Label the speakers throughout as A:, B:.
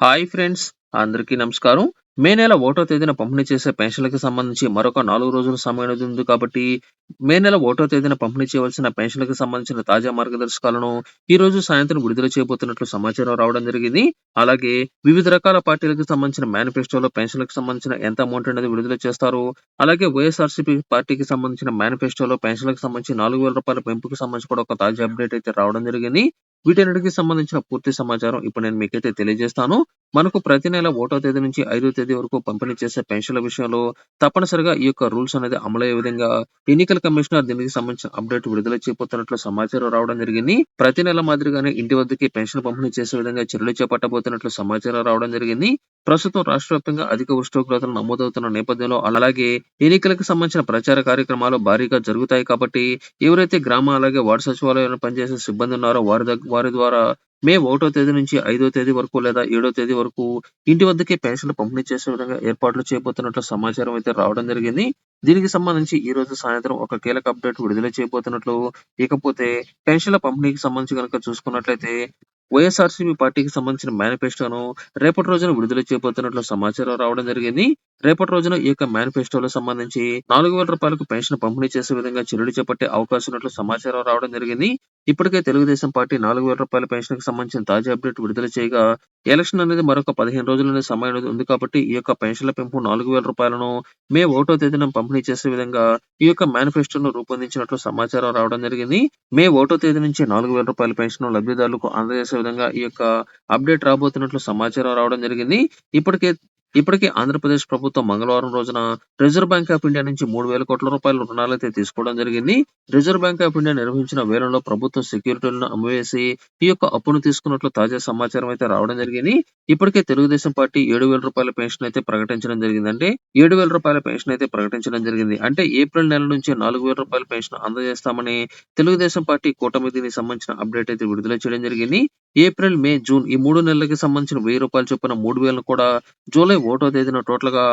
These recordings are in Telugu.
A: హాయ్ ఫ్రెండ్స్ అందరికీ నమస్కారం. మే నెల ఓటో తేదీన పంపిణీ చేసే పెన్షన్లకు సంబంధించి మరొక నాలుగు రోజుల సమయం అనేది ఉంది కాబట్టి మే నెల ఓటో తేదీన పంపిణీ చేయవలసిన పెన్షన్లకు సంబంధించిన తాజా మార్గదర్శకాలను ఈ రోజు సాయంత్రం విడుదల చేయబోతున్నట్లు సమాచారం రావడం జరిగింది. అలాగే వివిధ రకాల పార్టీలకు సంబంధించిన మేనిఫెస్టోలో పెన్షన్లకు సంబంధించిన ఎంత అమౌంట్ అనేది విడుదల చేస్తారు. అలాగే వైఎస్ఆర్సీపీ పార్టీకి సంబంధించిన మేనిఫెస్టోలో పెన్షన్లకు సంబంధించి నాలుగు వేల రూపాయల పెంపుకు సంబంధించి కూడా ఒక తాజా అప్డేట్ అయితే రావడం జరిగింది. వీటన్నిటికి సంబంధించిన పూర్తి సమాచారం ఇప్పుడు నేను మీకైతే తెలియజేస్తాను. మనకు ప్రతి నెల ఒకటో తేదీ నుంచి ఐదో తేదీ వరకు పంపిణీ చేసే పెన్షన్ల విషయంలో తప్పనిసరిగా ఈ యొక్క రూల్స్ అనేది అమలయ్యే విధంగా ఎన్నికల కమిషనర్ దీనికి సంబంధించిన అప్డేట్ విడుదల చేయబోతున్నట్లు సమాచారం రావడం జరిగింది. ప్రతి నెల మాదిరిగానే ఇంటి వద్దకి పెన్షన్ పంపిణీ చేసే విధంగా చర్యలు చేపట్టబోతున్నట్లు సమాచారం రావడం జరిగింది. ప్రస్తుతం రాష్ట్ర వ్యాప్తంగా అధిక ఉష్ణోగ్రతలు నమోదవుతున్న నేపథ్యంలో అలాగే ఎన్నికలకు సంబంధించిన ప్రచార కార్యక్రమాలు భారీగా జరుగుతాయి కాబట్టి ఎవరైతే గ్రామ అలాగే వార్డు సచివాలయంలో పనిచేసే సిబ్బంది ఉన్నారో వారి వారి ద్వారా మే ఒకటో తేదీ నుంచి ఐదో తేదీ వరకు లేదా ఏడో తేదీ వరకు ఇంటి వద్దకే పెన్షన్లు పంపిణీ చేసే విధంగా ఏర్పాట్లు చేయబోతున్నట్లు సమాచారం అయితే రావడం జరిగింది. దీనికి సంబంధించి ఈ రోజు సాయంత్రం ఒక కీలక అప్డేట్ విడుదల చేయబోతున్నట్లు ఇకపోతే పెన్షన్ల పంపిణీకి సంబంధించి కనుక చూసుకున్నట్లయితే వైఎస్ఆర్సీపీ పార్టీకి సంబంధించిన మేనిఫెస్టోను రేపటి రోజున విడుదల చేయబోతున్నట్లు సమాచారం రావడం జరిగింది. రేపటి రోజున ఈ యొక్క మేనిఫెస్టోలో సంబంధించి నాలుగు వేల రూపాయలకు పెన్షన్ పంపిణీ చేసే విధంగా చర్యలు చేపట్టే అవకాశం ఉన్నట్లు సమాచారం రావడం జరిగింది. ఇప్పటికే తెలుగుదేశం పార్టీ నాలుగు వేల రూపాయల పెన్షన్కి సంబంధించిన తాజా అప్డేట్ విడుదల చేయగా ఎలక్షన్ అనేది మరొక పదిహేను రోజులనే సమయం అనేది ఉంది కాబట్టి ఈ యొక్క పెన్షన్ల పెంపు నాలుగు వేల రూపాయలను మే ఒకటో తేదీన పంపిణీ చేసే విధంగా ఈ యొక్క మేనిఫెస్టోను రూపొందించినట్లు సమాచారం రావడం జరిగింది. మే ఒకటో తేదీ నుంచి నాలుగు వేల రూపాయల పెన్షన్ లబ్ధిదారులకు అందజేసే విధంగా ఈ యొక్క అప్డేట్ రాబోతున్నట్లు సమాచారం రావడం జరిగింది. ఇప్పటికే ఇప్పటికే ఆంధ్రప్రదేశ్ ప్రభుత్వం మంగళవారం రోజున రిజర్వ్ బ్యాంక్ ఆఫ్ ఇండియా నుంచి మూడు వేల కోట్ల రూపాయల రుణాలైతే తీసుకోవడం జరిగింది. రిజర్వ్ బ్యాంక్ ఆఫ్ ఇండియా నిర్వహించిన వేలంలో ప్రభుత్వ సెక్యూరిటీలను అమ్మివేసి ఈ యొక్క అప్పును తీసుకున్నట్లు తాజా సమాచారం అయితే రావడం జరిగింది. ఇప్పటికే తెలుగుదేశం పార్టీ ఏడు వేల రూపాయల పెన్షన్ అయితే ప్రకటించడం జరిగింది అంటే ఏడు వేల రూపాయల పెన్షన్ అయితే ప్రకటించడం జరిగింది. అంటే ఏప్రిల్ నెల నుంచి నాలుగు వేల రూపాయల పెన్షన్ అందజేస్తామని తెలుగుదేశం పార్టీ కూటమి దీనికి సంబంధించిన అప్డేట్ అయితే విడుదల చేయడం జరిగింది. ఏప్రిల్ మే జూన్ ఈ మూడు నెలలకి సంబంధించిన వెయ్యి రూపాయలు చొప్పున మూడు వేలను కూడా జూలై ఒకటో తేదీన టోటల్గా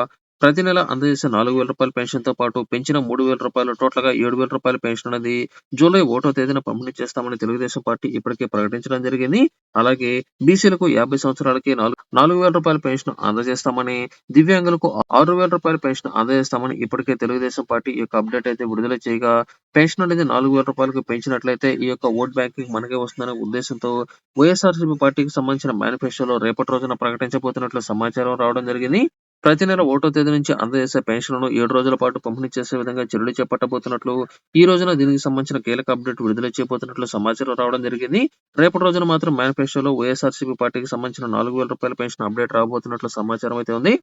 A: ప్రతి నెల అందజేసే నాలుగు వేల రూపాయల పెన్షన్తో పాటు పెంచిన మూడు వేల రూపాయలు టోటల్గా ఏడు వేల రూపాయల పెన్షన్ అనేది జూలై ఒకటో తేదీన పంపిణీ చేస్తామని తెలుగుదేశం పార్టీ ఇప్పటికే ప్రకటించడం జరిగింది. అలాగే బీసీలకు యాభై సంవత్సరాలకి నాలుగు నాలుగు వేల రూపాయల పెన్షన్ అందజేస్తామని దివ్యాంగులకు ఆరు వేల రూపాయల పెన్షన్ అందజేస్తామని ఇప్పటికే తెలుగుదేశం పార్టీ ఈ యొక్క అప్డేట్ అయితే విడుదల చేయగా పెన్షన్ అనేది నాలుగు వేల రూపాయలకు పెంచినట్లయితే ఈ యొక్క ఓట్ బ్యాంకింగ్ మనకే వస్తుందనే ఉద్దేశంతో వైఎస్ఆర్సీపీ పార్టీకి సంబంధించిన మేనిఫెస్టోలో రేపటి రోజున ప్రకటించబోతున్నట్లు సమాచారం రావడం జరిగింది. ప్రతి నెల ఒకటో తేదీ నుంచి అందజేసే పెన్షన్లను ఏడు రోజుల పాటు పంపిణీ చేసే విధంగా చర్యలు చేపట్టబోతున్నట్లు ఈ రోజున దీనికి సంబంధించిన కీలక అప్డేట్ విడుదల చేయబోతున్నట్లు సమాచారం రావడం జరిగింది. రేపటి రోజున మాత్రం మేనిఫెస్టోలో వైఎస్ఆర్సీపీ పార్టీకి సంబంధించిన నాలుగు వేల రూపాయల పెన్షన్ అప్డేట్ రాబోతున్నట్లు సమాచారం అయితే ఉంది.